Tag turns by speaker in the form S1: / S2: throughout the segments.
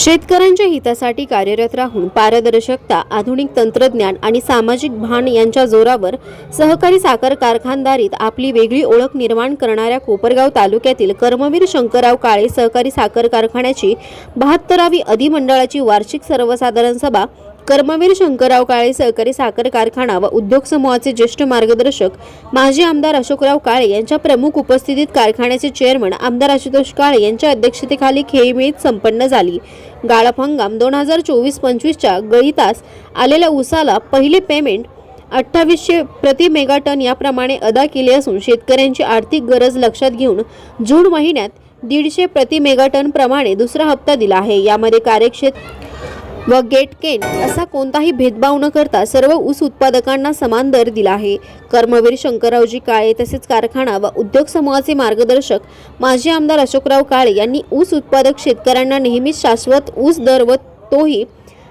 S1: शेतकऱ्यांच्या हितासाठी कार्यरत राहून पारदर्शकता आधुनिक तंत्रज्ञान आणि सामाजिक भान यांच्या जोरावर सहकारी साखर कारखानदारीत आपली वेगळी ओळख निर्माण करणाऱ्या कोपरगाव तालुक्यातील कर्मवीर शंकरराव काळे सहकारी साखर कारखान्याची बहात्तरावी अधिमंडळाची वार्षिक सर्वसाधारण सभा कर्मवीर शंकरराव काळे सहकारी साखर कारखाना व उद्योग समूहाचे ज्येष्ठ मार्गदर्शक माजी आमदार अशोकराव काळे यांच्या प्रमुख उपस्थितीत कारखान्याचे चेअरमन आमदार आशुतोष काळे यांच्या अध्यक्षतेखाली खेळीमेळीत संपन्न झाली. गाळप हंगाम दोन हजार चोवीस पंचवीसच्या गळीतास आलेल्या उसाला पहिले पेमेंट अठ्ठावीसशे प्रति मेगाटन याप्रमाणे अदा केले असून शेतकऱ्यांची आर्थिक गरज लक्षात घेऊन जून महिन्यात दीडशे प्रति मेगाटन प्रमाणे दुसरा हप्ता दिला आहे. यामध्ये कार्यक्षेत्र व गेट केन असा कोणताही भेदभाव न करता सर्व ऊस उत्पादकांना समान दर दिला आहे. कर्मवीर शंकररावजी काळे तसेच कारखाना व उद्योग समूहाचे मार्गदर्शक माजी आमदार अशोकराव काळे यांनी ऊस उत्पादक शेतकऱ्यांना नेहमीच शाश्वत ऊस दर व तोही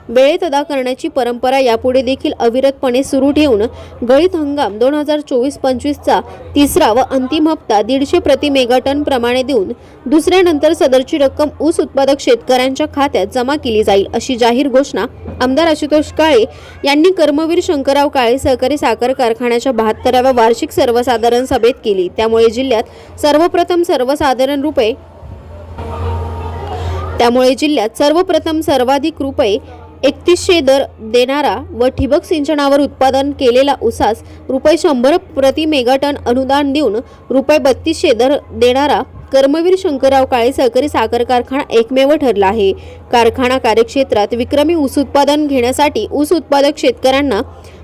S1: वेळेत अदा करण्याची परंपरा यापुढे देखील अविरतपणे सुरू ठेवून गळीत हंगाम दोन हजार चोवीस पंचवीसचा तिसरा व अंतिम हप्ता दीडशे प्रति मेगाटन प्रमाणे देऊन दुसऱ्यानंतर सदरची रक्कम ऊस उत्पादक शेतकऱ्यांच्या खात्यात जमा केली जाईल अशी जाहीर घोषणा आमदार आशुतोष काळे यांनी कर्मवीर शंकरराव काळे सहकारी साखर कारखान्याच्या बहात्तराव्या वार्षिक सर्वसाधारण सभेत केली. त्यामुळे जिल्ह्यात सर्वप्रथम सर्वसाधारण रुपये त्यामुळे जिल्ह्यात सर्वप्रथम सर्वाधिक रुपये एकतीसशे दर देणारा व ठिबक सिंचनावर उत्पादन केलेला उसास रुपये शंभर प्रति मेगाटन अनुदान देऊन रुपये बत्तीसशे दर देणारा कर्मवीर शंकरराव काळे सहकारी साखर कारखाना एकमेव ठरला आहे. कारखाना कार्यक्षेत्रात विक्रमी ऊस उत्पादन घेण्यासाठी ऊस उत्पादक शेतकऱ्यांना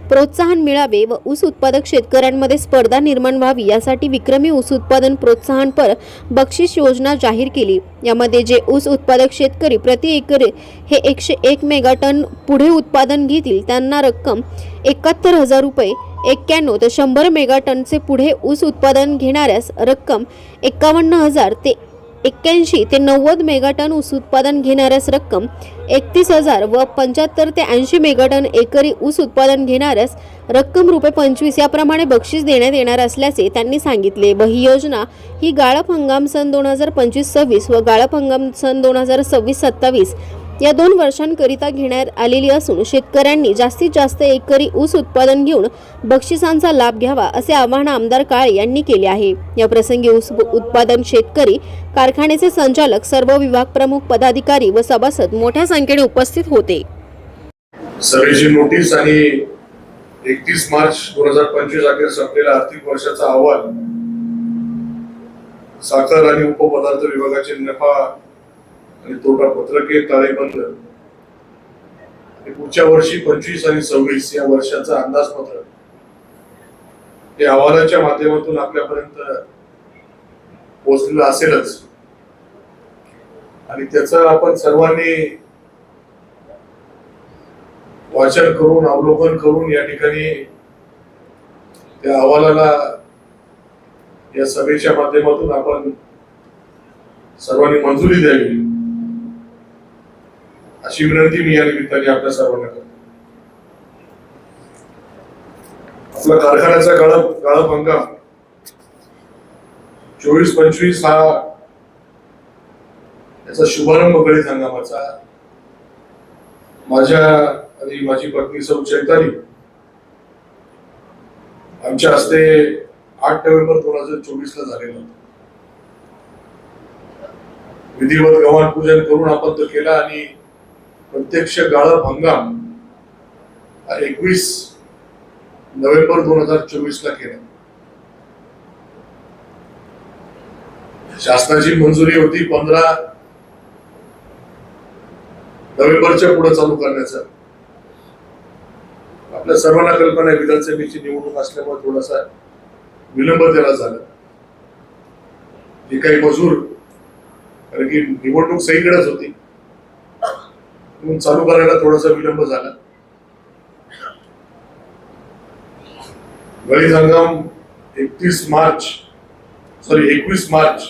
S1: प्रोत्साहन मिळावे व ऊस उत्पादक शेतकऱ्यांमध्ये स्पर्धा निर्माण व्हावी यासाठी विक्रमी ऊस उत्पादन प्रोत्साहनपर बक्षीस योजना जाहीर केली. यामध्ये जे ऊस उत्पादक शेतकरी प्रति एकरी हे एकशे एक मेगाटन पुढे उत्पादन घेतील त्यांना रक्कम एकाहत्तर हजार रुपये एक्क्याण्णव ते शंभर मेगाटनचे पुढे ऊस उत्पादन घेणाऱ्यास रक्कम एकावन्न हजार ते एक्क्याऐंशी ते नव्वद मेगाटन ऊस उत्पादन घेणाऱ्यास रक्कम एकतीस हजार व पंच्याहत्तर ते ऐंशी मेगाटन एकरी ऊस उत्पादन घेणाऱ्यास रक्कम रुपये पंचवीस याप्रमाणे बक्षीस देण्यात येणार असल्याचे त्यांनी सांगितले. व ही योजना ही गाळप हंगाम सन दोन हजार पंचवीस सव्वीस व गाळप हंगाम सन दोन हजार सव्वीस सत्तावीस या दोन वर्षांकरिता घेण्यात आलेली असून शेतकऱ्यांनी जास्तीत जास्त एकरी ऊस उत्पादन घेऊन बक्षिसांचा लाभ घ्यावा असे आवाहन आमदार काळे यांनी केले आहे. या प्रसंगी ऊस उत्पादन शेतकरी कारखान्याचे संचालक सर्व विभाग प्रमुख पदाधिकारी व सभासद मोठ्या संख्येने उपस्थित होते.
S2: सभेची नोटीस आणि एकतीस मार्च दोन हजार पंचवीस अखेर संपलेला आर्थिक वर्षाचा अहवाल साखर आणि उपपदार्थ विभागाचे नफा आणि तोटा पत्रके ताळेबंद आणि पुढच्या वर्षी पंचवीस आणि सव्वीस या वर्षाचा अंदाजपत्रक. हे अहवालाच्या माध्यमातून आपल्यापर्यंत पोहोचलेलं असेलच. आणि त्याचं आपण सर्वांनी वाचन करून अवलोकन करून या ठिकाणी त्या अहवालाला या सभेच्या माध्यमातून आपण सर्वांनी मंजुरी द्यावी. अशी विनंती मी या निमित्ताने आपल्या सर्वांना करतो. आपला कारखान्याचा गाळप गाळप हंगाम. चोवीस पंचवीस हा याचा शुभारंभ गळीत हंगामाचा. माझ्या आणि माझी पत्नी सौ चैताली आमच्या हस्ते आठ नोव्हेंबर दोन हजार चोवीस ला झालेला होता. विधिवत गव्हाण पूजन करून आपण तो केला आणि प्रत्यक्ष गाळप हंगाम एकवीस नोव्हेंबर दोन हजार चोवीस ला केला. शासनाची मंजुरी होती पंधरा नोव्हेंबरच्या पुढे चालू करण्याचा. आपल्या सर्वांना कल्पना आहे विधानसभेची निवडणूक असल्यामुळे थोडासा विलंब त्याला झाला. जे काही मजूर कारण की निवडणूक सगळीकडेच होती. म्हणून चालू करायला थोडासा विलंब झाला. गळी हंगाम एकतीस मार्च सॉरी एकवीस मार्च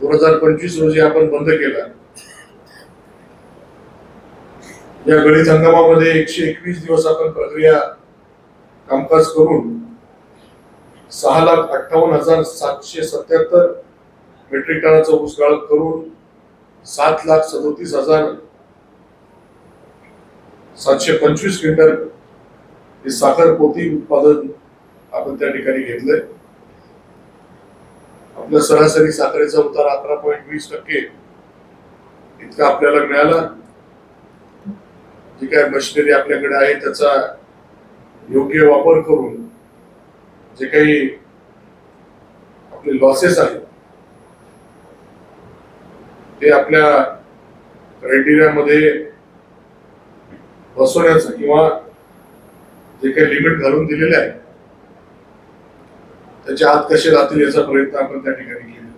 S2: दोन हजार पंचवीस रोजी आपण बंद केला. या गळीत हंगामामध्ये एकशे एकवीस दिवस आपण प्रक्रिया कामकाज करून सहा लाख अठ्ठावन्न हजार सातशे सत्याहत्तर मेट्रिक टनाचा ऊस गाळप करून सात लाख सदोतीस हजार सातशे पंचवीस लिटर हे साखर पोती उत्पादन आपण त्या ठिकाणी घेतलंय. आपल्या सरासरी साखरेचा उतार अकरा पॉईंट वीस टक्के इतका आपल्याला मिळाला. जी काय मशिनरी आपल्याकडे आहे त्याचा योग्य वापर करून जे काही आपले लॉसेस आहेत ते आपल्या क्रायटेरियामध्ये बसवण्याचं किंवा जे काही लिमिट घालून दिलेले आहे त्याच्या आत कसे राहतील याचा प्रयत्न आपण त्या ठिकाणी केला.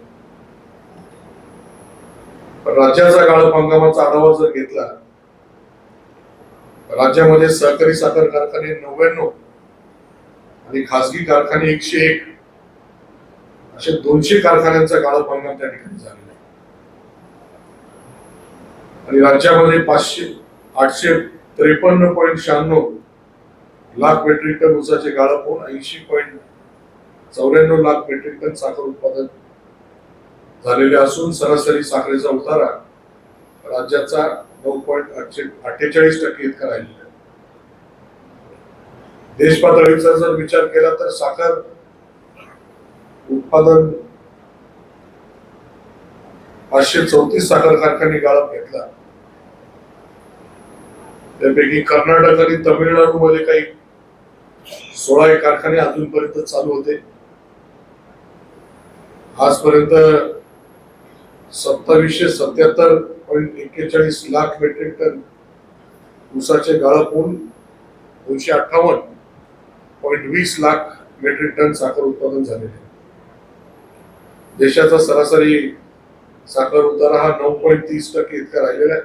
S2: पण राज्याचा गाळप हंगामाचा आढावा जर घेतला राज्यामध्ये सहकारी साखर कारखाने नव्याण्णव आणि खासगी कारखाने एकशे एक असे दोनशे कारखान्यांचा गाळप हंगाम त्या ठिकाणी झालेला आहे. आणि राज्यामध्ये पाचशे आठशे त्रेपन्न पॉईंट शहाण्णव लाख मेट्रिक टन ऊसाचे गाळप होऊन ऐंशी पॉईंट चौऱ्याण्णव लाख मेट्रिक टन साखर उत्पादन झालेले असून सरासरी साखरेचा उतारा राज्याचा नऊ पॉईंट अठ्ठेचाळीस टक्के इतका राहिलेला आहे. देश पातळीचा जर विचार केला तर साखर उत्पादन पाचशे चौतीस साखर कारखाने गाळप घेतला. त्यापैकी कर्नाटक आणि तमिळनाडू मध्ये काही सोळा एक कारखाने अजूनपर्यंत चालू होते. आजपर्यंत सत्तावीसशे सत्याहत्तर पॉईंट एक्केचाळीस लाख मेट्रिक टन ऊसाचे गाळप होऊन दोनशे अठ्ठावन्न पॉईंट वीस लाख मेट्रिक टन साखर उत्पादन झालेले देशाचा सरासरी साखर उतारा हा नऊ पॉईंट तीस टक्के इतका राहिलेला आहे.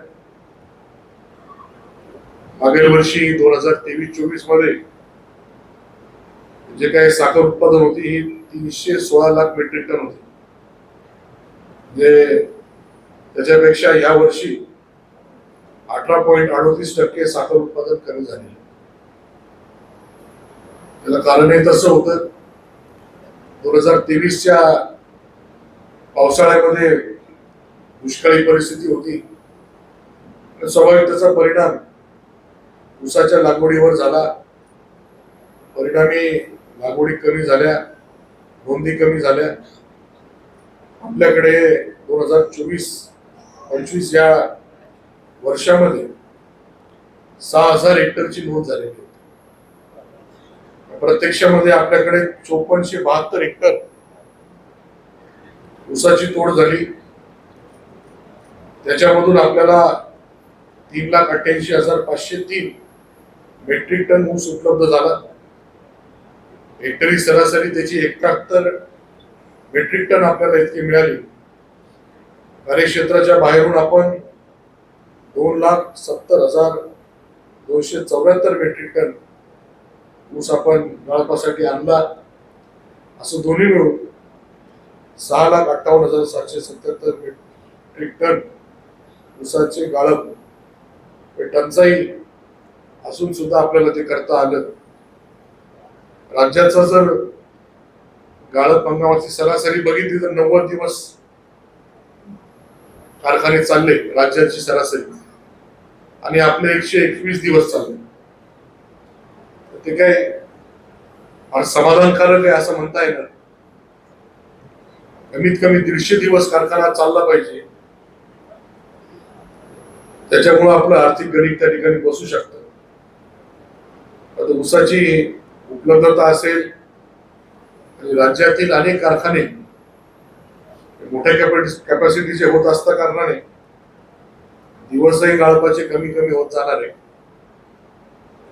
S2: मागील वर्षी दोन हजार तेवीस चोवीसमध्ये जे काही साखर उत्पादन होती ही तीनशे सोळा लाख मेट्रिक टन होती. म्हणजे त्याच्यापेक्षा या वर्षी अठरा पॉईंट अडोतीस टक्के साखर उत्पादन कमी झाले त्याला कारणही तसं होतं. दोन हजार तेवीसच्या पावसाळ्यामध्ये दुष्काळी परिस्थिती होती. स्वाभाविक त्याचा परिणाम ऊसाच्या लागवडीवर झाला. परिणामी लागवडी कमी झाल्या नोंदी कमी झाल्या. आपल्याकडे दोन हजार चोवीस पंचवीस या वर्षामध्ये सहा हजार हेक्टरची नोंद झालेली होती प्रत्यक्षामध्ये आपल्याकडे चोपन्नशे बहात्तर हेक्टर ऊसाची तोड झाली. त्याच्यामधून आपल्याला तीन लाख अठ्ठ्याऐंशी हजार पाचशे तीन मेट्रिक टन ऊस उपलब्ध झाला. हेक्टरी सरासरी त्याची एकाहत्तर मेट्रिक टन आपल्याला इतकी मिळाली. कार्यक्षेत्राच्या बाहेरून आपण दोन लाख सत्तर हजार दोनशे चौऱ्याहत्तर मेट्रिक टन ऊस आपण गाळपासाठी आणला. असं दोन्ही मिळून सहा लाख अठ्ठावन्न हजार सातशे सत्याहत्तर मेट्रिक टन ऊसाचे गाळप टंचाई असून सुद्धा आपल्याला ते करता आलं. राज्याचा जर गाळप हंगामाची सरासरी बघितली तर नव्वद दिवस कारखाने चालले राज्याची सरासरी. आणि आपले एकशे एकवीस दिवस चालले. तर ते काय समाधानकारक आहे असं म्हणता येणार. कमीत कमी दीडशे दिवस कारखाना चालला पाहिजे. त्याच्यामुळे आपलं आर्थिक गणित त्या ठिकाणी बसू शकतं. आता ऊसाची उपलब्धता असेल आणि राज्यातील अनेक कारखाने मोठ्या कॅपॅसिटीचे होत असता कारणाने दिवसही गाळपाचे कमी कमी होत जाणार आहे.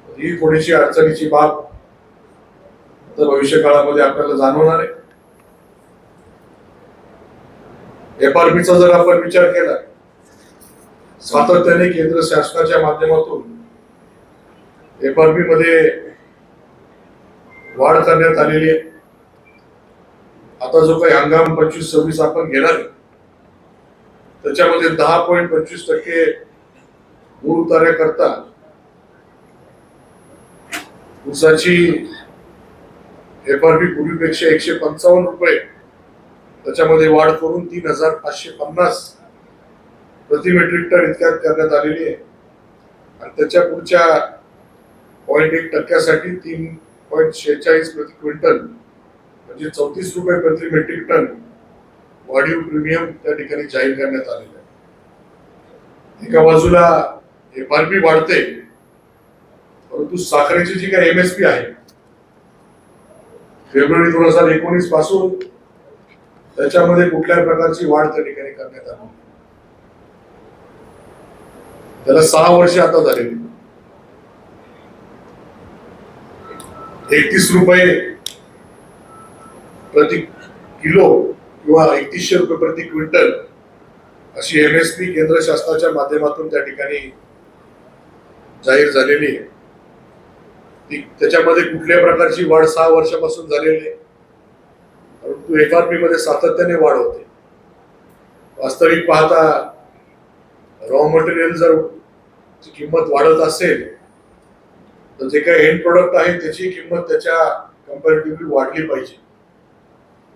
S2: ही थोडीशी अडचणीची बाब आता भविष्य काळामध्ये आपल्याला जाणवणार आहे. एफआरपीचा जर आपण विचार केला सातत्याने केंद्र शासनाच्या माध्यमातून एफ आर पी मध्ये वाढ करण्यात आलेली आहे. आता जो काही हंगाम पंचवीस सव्वीस आपण घेणार त्याच्यामध्ये दहा पॉईंट पंचवीस टक्के दूर उतार्याकरता ऊसाची एफ आर पी पूर्वीपेक्षा एकशे पंचावन्न रुपये त्याच्यामध्ये वाढ करून तीन हजार पाचशे पन्नास प्रति मेट्रिक टन इतक्यात करण्यात आलेली आहे. आणि त्याच्या पुढच्या पॉईंट एक टक्क्यासाठी तीन पॉईंट शेहेचाळीस प्रति क्विंटल म्हणजे चौतीस रुपये प्रति मेट्रिक टन वाढीव प्रीमियम त्या ठिकाणी जाहीर करण्यात आलेलं आहे. एका बाजूला एफ आर पी वाढते परंतु साखरेची जी काही एमएसपी आहे फेब्रुवारी दोन हजार एकोणीसपासून त्याच्यामध्ये कुठल्याही प्रकारची वाढ त्या ठिकाणी करण्यात आली त्याला सहा वर्ष आता झालेली एकतीस रुपये प्रति किलो किंवा एकतीसशे रुपये प्रति क्विंटल अशी एम एस पी केंद्र शासनाच्या माध्यमातून त्या ठिकाणी जाहीर झालेली आहे. ती त्याच्यामध्ये कुठल्याही प्रकारची वाढ सहा वर्षापासून झालेली आहे परंतु एफ आर पी मध्ये सातत्याने वाढ होते. वास्तविक पाहता रॉ मटेरियल जर किंमत वाढत असेल तर जे काही एंड प्रोडक्ट आहे त्याची किंमत त्याच्या कम्पॅरेटिव्हली वाढली पाहिजे.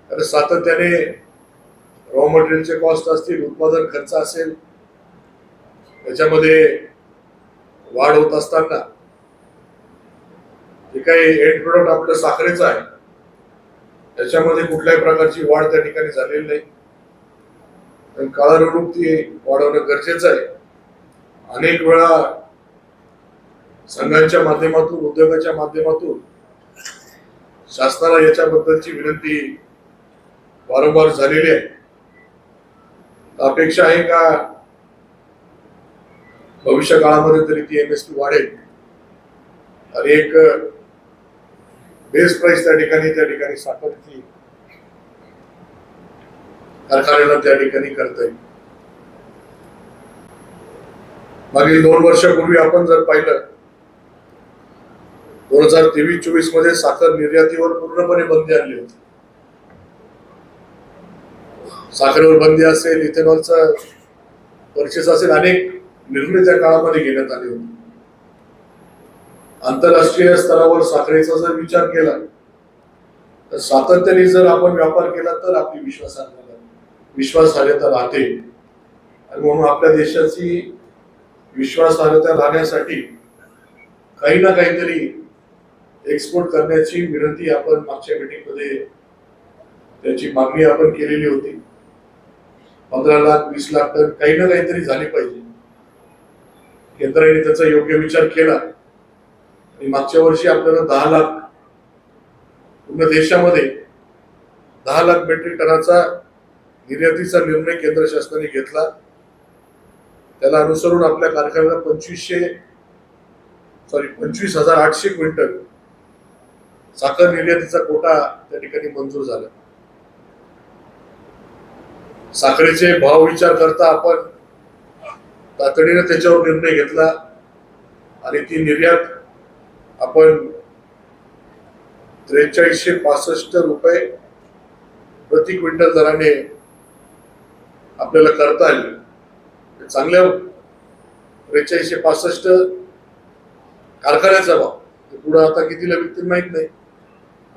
S2: कारण सातत्याने रॉ मटेरियलचे कॉस्ट असतील उत्पादन खर्च असेल त्याच्यामध्ये वाढ होत असताना जे काही एंड प्रोडक्ट आपलं साखरेचं आहे त्याच्यामध्ये कुठल्याही प्रकारची वाढ त्या ठिकाणी झालेली नाही. पण काळानुरूप ती वाढवणं गरजेचं आहे. अनेक वेळा संघांच्या माध्यमातून उद्योगाच्या माध्यमातून शासनाला याच्याबद्दलची विनंती वारंवार झालेली आहे. अपेक्षा आहे का भविष्य काळामध्ये तरी ती एमएसपी वाढेल? आणि एक बेस्ट प्राइस त्या ठिकाणी त्या ठिकाणी साखरची कारखान्याला त्या ठिकाणी करता येईल मागील दोन वर्षापूर्वी आपण जर पाहिलं दोन हजार तेवीस चोवीसमध्ये साखर निर्यातीवर पूर्णपणे बंदी आणली होती. साखरेवर बंदी असेल इथेनॉलचा परचेस असेल अनेक निर्णय त्या काळामध्ये घेण्यात आले होते. आंतरराष्ट्रीय स्तरावर साखरेचा जर विचार केला तर सातत्याने जर आपण व्यापार केला तर आपली विश्वासार्हता विश्वासार्हता राहते. आणि म्हणून आपल्या देशाची विश्वासार्हता राहण्यासाठी काही ना काहीतरी एक्सपोर्ट करण्याची विनंती आपण मागच्या मीटिंगमध्ये त्याची मागणी आपण केलेली होती. पंधरा लाख वीस लाख टन काही ना काहीतरी झाली पाहिजे. केंद्राने त्याचा योग्य विचार केला. आणि मागच्या वर्षी आपल्याला दहा लाख पूर्ण देशामध्ये दहा लाख मेट्रिक टनाचा निर्यातीचा निर्णय केंद्र शासनाने घेतला. त्याला अनुसरून आपल्या कारखान्याला पंचवीसशे सॉरी पंचवीस हजार आठशे क्विंटल साखर निर्यातीचा कोटा त्या ठिकाणी मंजूर झाला. साखरेचे भाव विचार करता आपण तातडीने त्याच्यावर निर्णय घेतला आणि ती निर्यात आपण त्रेचाळीसशे पासष्ट रुपये प्रति क्विंटल दराने आपल्याला करता आली. चांगल्या त्रेचाळीसशे पासष्ट कारखान्याचा भाव. पुढं आता कितीला विकतील माहीत नाही.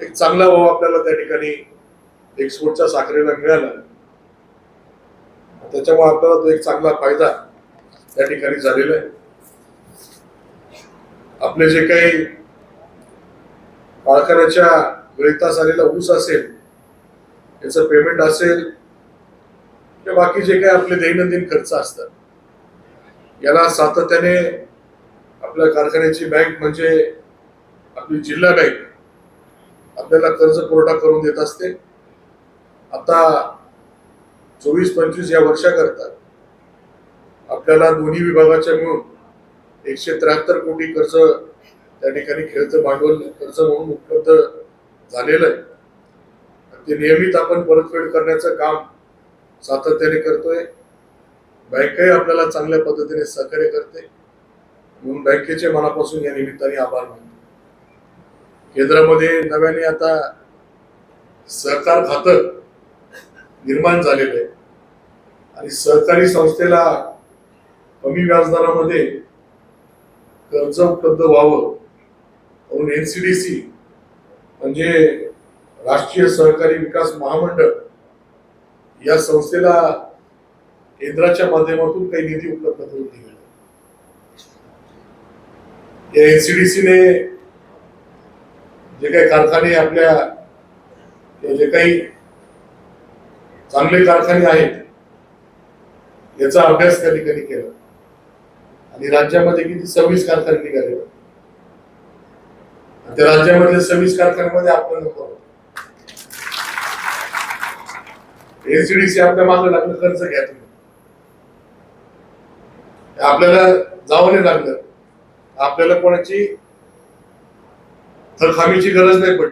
S2: एक चांगला भाव आपल्याला त्या ठिकाणी एक्सपोर्टच्या साखरेला मिळाला. त्याच्यामुळे आपल्याला तो एक चांगला फायदा त्या ठिकाणी झालेला आहे. आपले जे काही कारखान्याच्या गळीतास आलेला ऊस असेल याचं पेमेंट असेल किंवा बाकी जे काही आपले दैनंदिन खर्च असतात याला सातत्याने आपल्या कारखान्याची बँक म्हणजे आपली जिल्हा बँक आपल्याला कर्ज पुरवठा करून देत असते. आता चोवीस पंचवीस या वर्षाकरता आपल्याला दोन्ही विभागाच्या मिळून एकशे त्र्याहत्तर कोटी कर्ज त्या ठिकाणी खेळतं भांडवल कर्ज म्हणून उपलब्ध झालेलं आहे. ते नियमित आपण परतफेड करण्याचं काम सातत्याने करतोय. बँकही आपल्याला चांगल्या पद्धतीने सहकार्य करते. म्हणून बँकेचे मनापासून या निमित्ताने आभार मानतो. केंद्रामध्ये नव्याने आता सहकार खातं निर्माण झालेलं आहे. आणि सहकारी संस्थेला कमी व्याजदरामध्ये कर्ज उपलब्ध व्हावं म्हणून एनसीडीसी म्हणजे राष्ट्रीय सहकारी विकास महामंडळ या संस्थेला केंद्राच्या माध्यमातून काही निधी उपलब्ध करून दिलेला या एनसीडीसीने जे काही कारखाने आपल्या जे काही चांगले कारखाने आहेत याचा अभ्यास त्या ठिकाणी केला. आणि राज्यामध्ये किती सव्वीस कारखाने निघाले. त्या राज्यामधल्या सव्वीस कारखान्यामध्ये आपला नंबर एनसीडीसी आपल्या मागे लागलं कर्ज घ्या तुम्ही. आपल्याला जावं नाही लागलं. आपल्याला कोणाची तर खामीची गरज नाही पडली.